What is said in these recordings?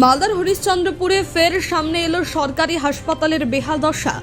মালদার হরিশ্চন্দ্রপুরে ফের সামনে এলো সরকারি হাসপাতালের বেহাল দশা।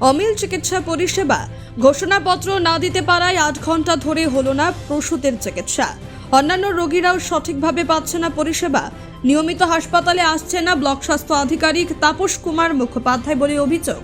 অমিল চিকিৎসা পরিষেবা। ঘোষণাপত্র না দিতে পারায় আট ঘণ্টা ধরে হলো না প্রসূতের চিকিৎসা। অন্যান্য রোগীরাও সঠিকভাবে পাচ্ছে না পরিষেবা। নিয়মিত হাসপাতালে আসছে না ব্লক স্বাস্থ্য আধিকারিক তাপস কুমার মুখোপাধ্যায় বলে অভিযোগ।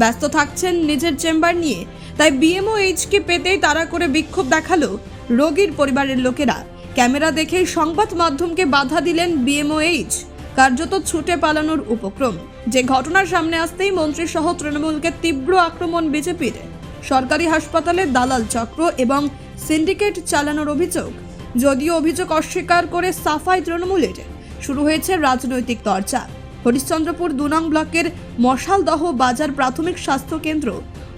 ব্যস্ত থাকছেন নিজের চেম্বার নিয়ে। তাই বিএমও এইচকে পেতেই তারা করে বিক্ষোভ দেখাল রোগীর পরিবারের লোকেরা। ক্যামেরা দেখে সংবাদ মাধ্যমকে বাধা দিলেন বিএমওএইচ। কার্যত ছুটে পালানোর উপক্রম। যে ঘটনার সামনে আসতেই মন্ত্রী সহ তৃণমূলকে তীব্র আক্রমণ বিজেপির। সরকারি হাসপাতালে দালাল চক্র এবং সিন্ডিকেট চালানোর অভিযোগ। যদিও অভিযোগ অস্বীকার করে সাফাই তৃণমূলের। শুরু হয়েছে রাজনৈতিক চর্চা হরিশ্চন্দ্রপুর দু নং ব্লকের মশালদহ বাজার প্রাথমিক স্বাস্থ্য কেন্দ্র।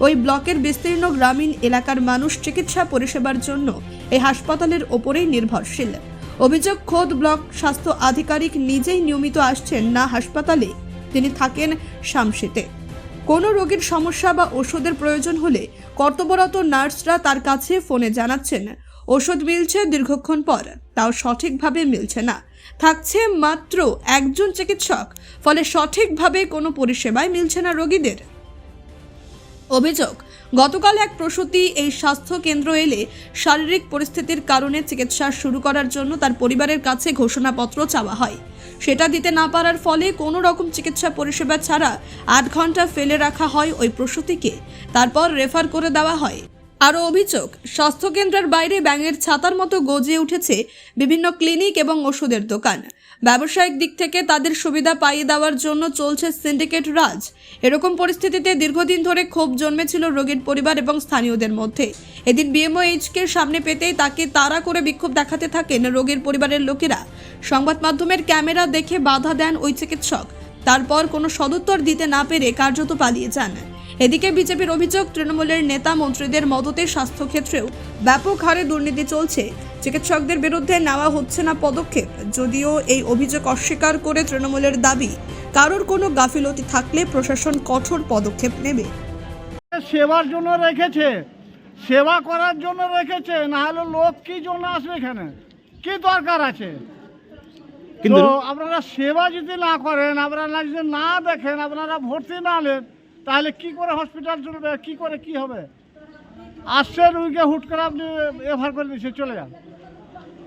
ওই ব্লকের বিস্তীর্ণ গ্রামীণ এলাকার মানুষ চিকিৎসা পরিষেবার জন্য এই হাসপাতালের ওপরেই নির্ভরশীল। অভিযোগ, খোদ ব্লক স্বাস্থ্য আধিকারিক নিজেই নিয়মিত আসছেন না হাসপাতালে। তিনি থাকেন শামশিতে। কোনো রোগীর সমস্যা বা ওষুধের প্রয়োজন হলে কর্তব্যরত নার্সরা তার কাছে ফোনে জানাচ্ছেন। ওষুধ মিলছে দীর্ঘক্ষণ পর, তাও সঠিকভাবে মিলছে না। থাকছে মাত্র একজন চিকিৎসক, ফলে সঠিকভাবে কোনো পরিষেবাই মিলছে না রোগীদের। অভিযোগ গতকাল এক প্রসূতি এই স্বাস্থ্য কেন্দ্র এলে শারীরিক পরিস্থিতির কারণে চিকিৎসা শুরু করার জন্য তার পরিবারের কাছে ঘোষণাপত্র চাওয়া হয়। সেটা দিতে না পারার ফলে কোনো রকম চিকিৎসা পরিষেবা ছাড়া আট ঘণ্টা ফেলে রাখা হয় ওই প্রসূতিকে। তারপর রেফার করে দেওয়া হয়। আরও অভিযোগ স্বাস্থ্যকেন্দ্রের বাইরে ব্যাঙের ছাতার মতো গজিয়ে উঠেছে বিভিন্ন ক্লিনিক এবং ওষুধের দোকান। ব্যবসায়িক দিক থেকে তাদের সুবিধা পাইয়ে দেওয়ার জন্য চলছে সিন্ডিকেট রাজ। এরকম পরিস্থিতিতে দীর্ঘদিন ধরে ক্ষোভ জন্মেছিল রোগীর পরিবার এবং স্থানীয়দের মধ্যে। এদিন বিএমওএইচকে সামনে পেতেই তাকে তাড়া করে বিক্ষোভ দেখাতে থাকেন রোগীর পরিবারের লোকেরা। সংবাদ মাধ্যমের ক্যামেরা দেখে বাধা দেন ওই চিকিৎসক। তারপর কোনো সদুত্তর দিতে না পেরে কার্যত পালিয়ে যান। এদিকে বিজেপির অভিযোগ, তৃণমূলের নেতা মন্ত্রীদের মদতে স্বাস্থ্যক্ষেত্রেও ব্যাপক হারে দুর্নীতি চলছে। চিকিৎসকদের বিরুদ্ধে নেওয়া হচ্ছে না পদক্ষেপ। যদিও এই অভিযোগ অস্বীকার করে তৃণমূলের দাবি কারোর কোনো গাফিলতি থাকলে প্রশাসন কঠোর পদক্ষেপ নেবে। সেবার জন্য রেখেছে সেবা করার জন্য রেখেছে না হলে লোক কি জন্য আসবে এখানে? কি দরকার আছে? কিন্তু আপনারা সেবা যদি না করেন আপনারা যদি না দেখেন আপনারা ভর্তি না নেন তাহলে কি করে হসপিটাল চলবে? কি করে কি হবে? আসছে রুগীকে হুট করে আপনি এফআর করে দিচ্ছে চলে যান।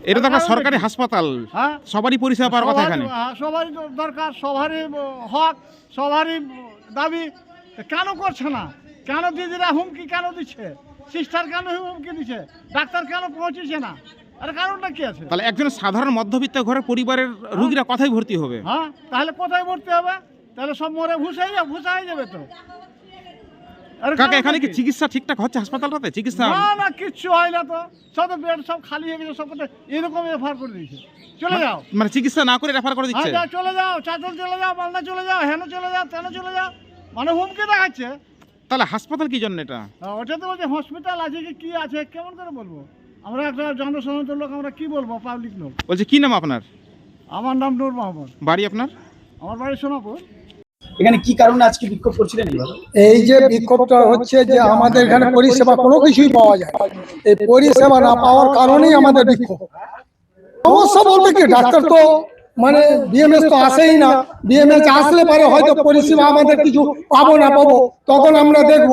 এটা তো একটা সরকারি হাসপাতাল। হ্যাঁ? সবারই পরিষেবা পাওয়ার কথা এখানে। হ্যাঁ, সবারই দরকার সবারই হক সবারই দাবি। কেন করছে না? কেন দিদিরা হুমকি কেন দিচ্ছে? সিস্টার কেন হুমকি দিচ্ছে? ডাক্তার কেন পৌঁছেছে না? আরে কারণটা কি আছে? তাহলে একজন সাধারণ মধ্যবিত্ত ঘরের পরিবারের রুগীরা কথাই ভর্তি হবে? হ্যাঁ তাহলে কোথায় ভর্তি হবে? তাহলে সব মরে ভুসাই যাবে হয়ে যাবে তো। কাকা এখানে কি? চিকিৎসা ঠিকঠাক হচ্ছে হাসপাতালটাতে? চিকিৎসা? না না কিচ্ছু হয় না তো। সব বেড সব খালি হয়ে গেছে সব এরকম এফআর করে দিয়েছে। চলে যাও। মানে চিকিৎসা না করে রেফার করে হ্যাঁ দিচ্ছে যাও চলে যাও। চাঁচল চলে যাও মালদা চলে যাও হেন চলে যাও তেন চলে যাও। মানে হুমকি দেখাচ্ছে। তাহলে হাসপাতাল কি জন্য এটা? ওটা তো বলছে হসপিটাল আছে কি কি আছে কেমন করে বলব? আমরা একটা জনসাধারণ লোক আমরা কি বলব পাবলিক লোক? বলছে কি নাম আপনার? আমার নাম নূর মোহাম্মদ বাড়ি আপনার? আমার বাড়ি সোনাপুর। এখানে কি কারণে আজকে বিক্ষোভ করছিলেন এই যে বিক্ষোভটা হচ্ছে যে আমাদের এখানে পরিষেবা কোনো কিছুই পাওয়া যায় এই পরিষেবা না পাওয়ার কারণেই আমাদের বিক্ষোভ। সমস্যা বলতে কি ডাক্তার তো মানে বিএমএস তো আসেই না। বিএমএস আসলে পরে হয়তো পরিষেবা আমাদের কিছু পাবো না পাবো তখন আমরা দেখব।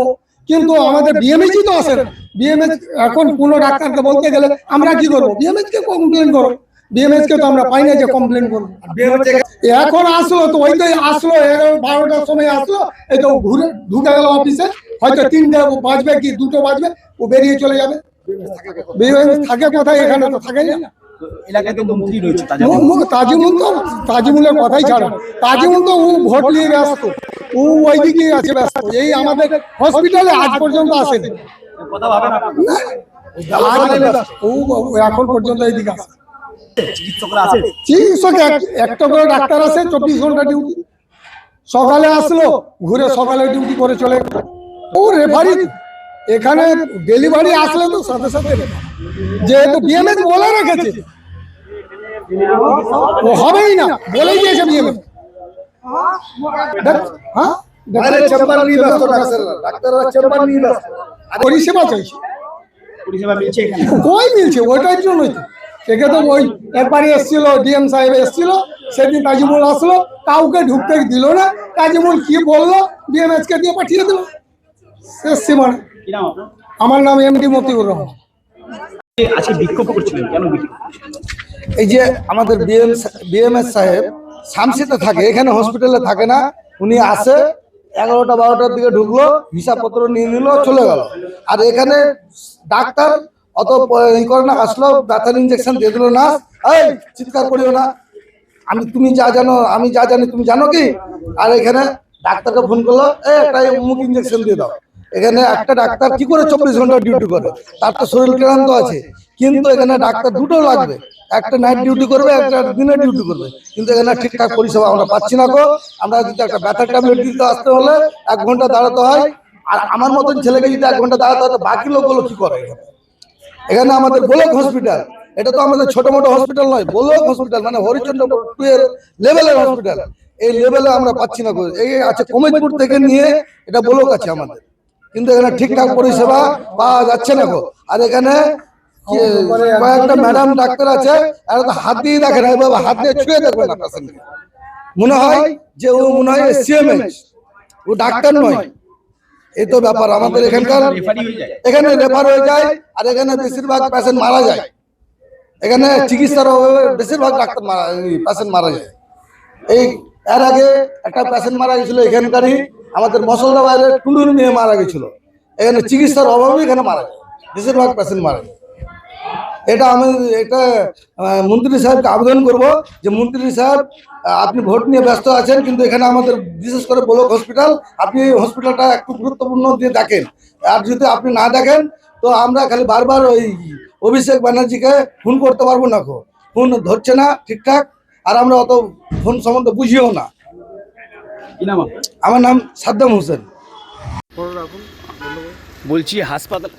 কিন্তু আমাদের বিএমএসই তো আসে বিএমএস এখন কোনো ডাক্তারকে বলতে গেলে আমরা কি করব? বিএমএস কে কমপ্লেন করো। বিএমএস কে তো আমরা পাই না যে কমপ্লেন করব। এখন আসলো তো ওই তো আসলো এগারো বারোটার সময় আসলো এই তো ঘুরে ঢুকে গেল অফিসে হয়তো তিনটে বাজবে কি দুটো বাজবে ও বেরিয়ে চলে যাবে। থাকে কোথায় এখানে তো থাকে না। তাজিমুল তো তাজিমুলের কথাই ছাড়ো। তাজিমুল তো ও ভোট নিয়ে ব্যস্ত ও ওইদিকে আছে ব্যস্ত এই আমাদের হসপিটালে আজ পর্যন্ত আসেনি। এখন পর্যন্ত এইদিকে আসে আছে চিকিৎসক একটা করে ডাক্তার আছে চব্বিশ ঘণ্টা ডিউটি সকালে আসলো ঘুরে সকালে ডিউটি করে চলে। ও রেফারি এখানে ডেলিভারি আসলে তো সাথে সাথে। যেহেতু বিএমএস বলে রেখেছে ও হবেই না বলেই দিয়েছে বিএমএস হ্যাঁ? পরিষেবা চাইছে। পরিষেবা মিলছে এখানে। কই মিলছে? ওইটার জন্যই তো। সেকে তো ওই একবারই এসেছিল ডিএম সাহেব এসেছিল সেদিন তাজিমুল আসলো কাউকে ঢুকতে দিল না তাজিমুল কি বলল ডিএমএস কে দিয়ে পাঠিয়ে দিল। শেষ সীমানা। কি নাম এম ডি মতিউর রহমান। আজকে বিক্ষোভ করছিলেন কেন বিক্ষোভ? এই যে আমাদের বিএম বিএমএস সাহেব শামসিতে থাকে এখানে হসপিটালে থাকে না উনি আসে এগারোটা বারোটার দিকে ঢুকলো হিসাবপত্র নিয়ে নিল চলে গেল। আর এখানে ডাক্তার অত ই করে না আসলো ব্যথার ইঞ্জেকশন দিয়ে দিল না। এই চিৎকার করিও না। আমি তুমি যা জানো আমি যা জানি তুমি জানো কি? আর এখানে ডাক্তারকে ফোন করল একটা মুখ ইঞ্জেকশন দিয়ে দাও। এখানে একটা ডাক্তার কি করে চব্বিশ ঘণ্টা ডিউটি করে? তার তো শরীর ক্লান্ত আছে। কিন্তু এখানে ডাক্তার দুটো লাগবে। একটা নাইট ডিউটি করবে একটা দিনে ডিউটি করবে। কিন্তু এখানে ঠিকঠাক পরিষেবা আমরা পাচ্ছি না গো। আমরা যদি একটা ব্যথার ট্যাবলেট দিতে আসতে হলে এক ঘণ্টা দাঁড়াতে হয়। আর আমার মতন ছেলেকে যদি এক ঘণ্টা দাঁড়াতে হয় তো বাকি লোকগুলো কি করে? এখানে? এখানে আমাদের গোলক হসপিটাল এটা তো আমাদের ছোট মোটো হসপিটাল নয়, গোলক হসপিটাল মানে হরিচন্দ্র এর লেভেলের হসপিটাল এই লেভেলে আমরা পাচ্ছি না। এই আছে কমেজপুর থেকে নিয়ে এটা গোলক আছে আমাদের। কিন্তু এখানে ঠিকঠাক পরিষেবা পাওয়া যাচ্ছে না গো। আর এখানে কয়েকটা ম্যাডাম ডাক্তার আছে আর হাত দিয়ে দেখে না, এভাবে হাত দিয়ে ছুঁয়ে দেখবে না মনে হয় যে ও মনে হয় সিএমএইচ ও ডাক্তার নয়। এই তো ব্যাপার আমাদের এখানকার হয়ে এখানে রেফার হয়ে যায় আর এখানে বেশিরভাগ পেশেন্ট মারা যায়। এখানে চিকিৎসার অভাবে বেশিরভাগ ডাক্তার মারা পেশেন্ট মারা যায়। এই এর আগে একটা পেশেন্ট মারা গেছিল এখানকারই আমাদের মশলা বাইরে টুলুর নিয়ে মারা গেছিল। এখানে চিকিৎসার অভাবে এখানে মারা যায়। বেশিরভাগ পেশেন্ট মারা যায়। এটা আমি এটা মন্ত্রী সাহেবকে আবেদন করব যে মন্ত্রী সাহেব আপনি ভোট নিয়ে ব্যস্ত আছেন কিন্তু এখানে আমাদের বিশেষ করে ব্লক হসপিটাল আপনি এই হসপিটালটা একটু গুরুত্বপূর্ণ দিয়ে দেখেন। আর যদি আপনি না দেখেন তো আমরা খালি বারবার ওই অভিষেক ব্যানার্জিকে ফোন করতে পারব না ফোন ধরছে না ঠিকঠাক আর আমরা অত ফোন সম্বন্ধে বুঝিও না। আমার নাম সাদ্দাম হোসেন। বলছি হাসপাতাল,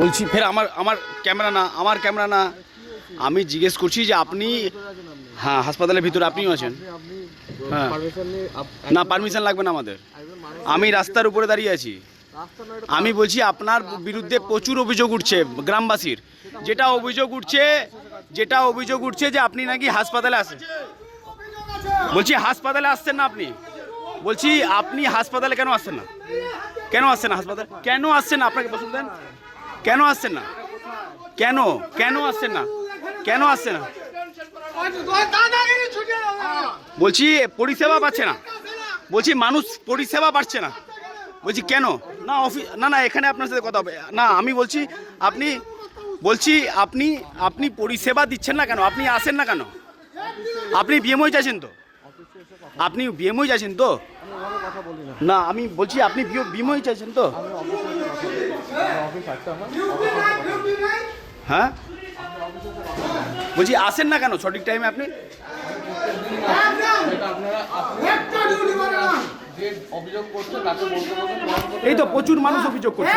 বলছি, ফের আমার আমার ক্যামেরা না, আমার ক্যামেরা না। আমি জিজ্ঞেস করছি যে আপনি হ্যাঁ হাসপাতালের ভিতরে আপনিও আছেন। হ্যাঁ। না, পারমিশন লাগবে না আমাদের। আমি রাস্তার উপরে দাঁড়িয়ে আছি। আমি বলছি আপনার বিরুদ্ধে প্রচুর অভিযোগ উঠছে গ্রামবাসীর। যেটা অভিযোগ উঠছে, যেটা অভিযোগ উঠছে যে আপনি নাকি হাসপাতালে আসেন বলছি, হাসপাতালে আসছেন না আপনি? বলছি, আপনি হাসপাতালে কেন আসছেন না? কেন আসছেন না হাসপাতাল? কেন আসছেন না? আপনাকে বসুন দেন। কেন আসছেন না? কেন? কেন আসছেন না? কেন আসছে না? বলছি, পরিষেবা পাচ্ছে না। বলছি, মানুষ পরিষেবা পাচ্ছে না। বলছি, কেন? না অফিস না না, এখানে আপনার সাথে কথা হবে। না, আমি বলছি, আপনি বলছি, আপনি আপনি পরিষেবা দিচ্ছেন না কেন? আপনি আসেন না কেন? আপনি বিএমওই চাইছেন তো? আপনি বিএমওই চাইছেন তো? না। আমি বলছি আপনি বিমোই চাইছেন তো? হ্যাঁ? বলছি আসেন না কেন? সঠিক টাইমে আপনি? এই তো প্রচুর মানুষ অভিযোগ করছে।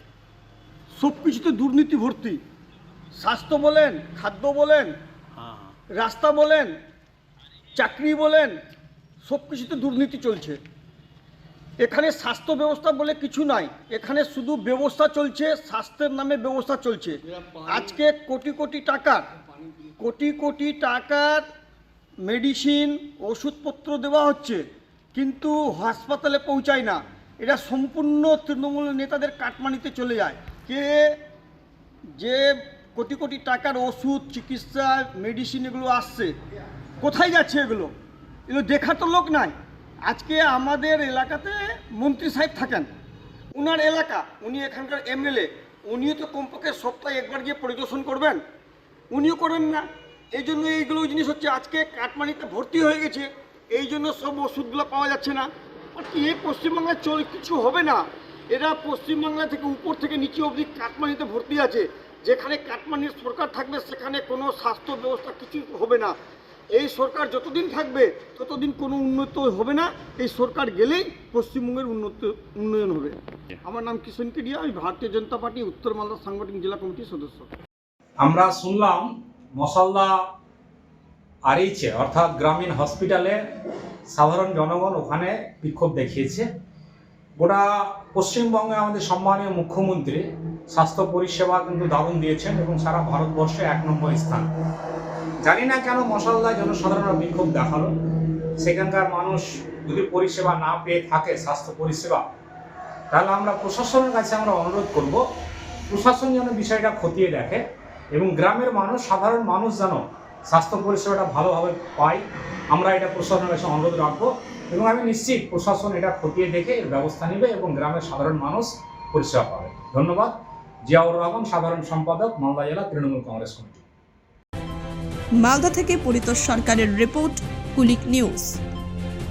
সব কিছুতে দুর্নীতি ভর্তি। স্বাস্থ্য বলেন খাদ্য বলেন রাস্তা বলেন চাকরি বলেন সব কিছুতে দুর্নীতি চলছে। এখানে স্বাস্থ্য ব্যবস্থা বলে কিছু নাই। এখানে শুধু ব্যবস্থা চলছে স্বাস্থ্যের নামে ব্যবস্থা চলছে। আজকে কোটি কোটি টাকার কোটি কোটি টাকার মেডিসিন ওষুধপত্র দেওয়া হচ্ছে কিন্তু হাসপাতালে পৌঁছায় না। এটা সম্পূর্ণ তৃণমূল নেতাদের কাটমানিতে চলে যায়। কে যে কোটি কোটি টাকার ওষুধ, চিকিৎসা মেডিসিন এগুলো আসছে, কোথায় যাচ্ছে এগুলো? এগুলো দেখার তো লোক নাই। আজকে আমাদের এলাকাতে মন্ত্রী সাহেব থাকেন। উনার এলাকা, উনি এখানকার এমএলএ, উনিও তো কমপক্ষে সপ্তাহে একবার গিয়ে পরিদর্শন করবেন। উনিও করেন না। এই জন্য এইগুলো জিনিস হচ্ছে, আজকে কাটমানিতে ভর্তি হয়ে গেছে। এই জন্য সব ওষুধগুলো পাওয়া যাচ্ছে না। কি, এই পশ্চিমবাংলায় চল, কিছু হবে না। এরা পশ্চিমবাংলা থেকে উপর থেকে নিচে অবধি কাটমানিতে ভর্তি আছে। যেখানে কাটমানির সরকার থাকবে সেখানে কোনো স্বাস্থ্য ব্যবস্থা কিছু হবে না। এই সরকার যতদিন থাকবে ততদিন কোনো উন্নত হবে না। এই সরকার গেলেই পশ্চিমবঙ্গের উন্নত উন্নয়ন হবে। আমার নাম কিষণ কেডিয়া আমি ভারতীয় জনতা পার্টি উত্তর মালদা সাংগঠনিক জেলা কমিটির সদস্য। আমরা শুনলাম মশাল্লা আরিচে অর্থাৎ গ্রামীণ হসপিটালে সাধারণ জনগণ ওখানে বিক্ষোভ দেখিয়েছে। গোটা পশ্চিমবঙ্গে আমাদের সম্মানীয় মুখ্যমন্ত্রী স্বাস্থ্য পরিষেবা কিন্তু দারুণ দিয়েছেন এবং সারা ভারতবর্ষে এক নম্বর স্থান। জানি না কেন মশাল্লা জনসাধারণরা বিক্ষোভ দেখাল। সেখানকার মানুষ যদি পরিষেবা না পেয়ে থাকে, স্বাস্থ্য পরিষেবা, তাহলে আমরা প্রশাসনের কাছে আমরা অনুরোধ করব, প্রশাসন যেন বিষয়টা খতিয়ে দেখে এবং গ্রামের মানুষ, সাধারণ মানুষ যেন স্বাস্থ্য পরিষেবাটা ভালোভাবে পায়। আমরা এটা প্রশাসনের কাছে অনুরোধ রাখব। এবং আমি নিশ্চিত প্রশাসন এটা খতিয়ে দেখে এর ব্যবস্থা নেবে এবং গ্রামের সাধারণ মানুষ পরিষেবা পাবে। ধন্যবাদ। জিয়াউর রহমান, সাধারণ সম্পাদক, মালদা জেলা তৃণমূল কংগ্রেস কমিটি। মালদা থেকে পরিতোষ সরকারের রিপোর্ট, কুলিক নিউজ।